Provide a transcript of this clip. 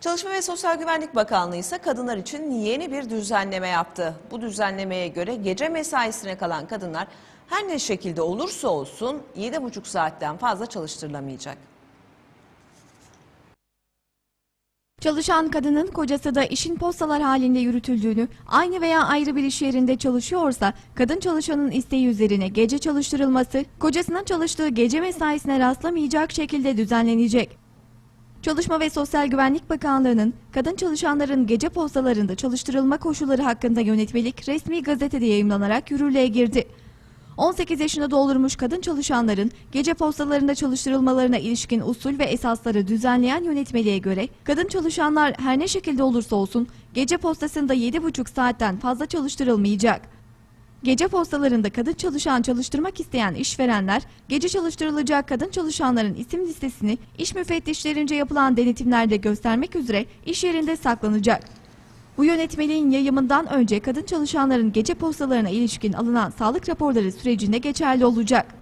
Çalışma ve Sosyal Güvenlik Bakanlığı ise kadınlar için yeni bir düzenleme yaptı. Bu düzenlemeye göre gece mesaisine kalan kadınlar her ne şekilde olursa olsun 7,5 saatten fazla çalıştırılamayacak. Çalışan kadının kocası da işin postalar halinde yürütüldüğünü, aynı veya ayrı bir iş yerinde çalışıyorsa, kadın çalışanın isteği üzerine gece çalıştırılması, kocasının çalıştığı gece mesaisine rastlamayacak şekilde düzenlenecek. Çalışma ve Sosyal Güvenlik Bakanlığı'nın kadın çalışanların gece postalarında çalıştırılma koşulları hakkında yönetmelik resmi gazetede yayımlanarak yürürlüğe girdi. 18 yaşını doldurmuş kadın çalışanların gece postalarında çalıştırılmalarına ilişkin usul ve esasları düzenleyen yönetmeliğe göre kadın çalışanlar her ne şekilde olursa olsun gece postasında 7,5 saatten fazla çalıştırılmayacak. Gece postalarında kadın çalışan çalıştırmak isteyen işverenler, gece çalıştırılacak kadın çalışanların isim listesini iş müfettişlerince yapılan denetimlerde göstermek üzere iş yerinde saklanacak. Bu yönetmeliğin yayımından önce kadın çalışanların gece postalarına ilişkin alınan sağlık raporları sürecinde geçerli olacak.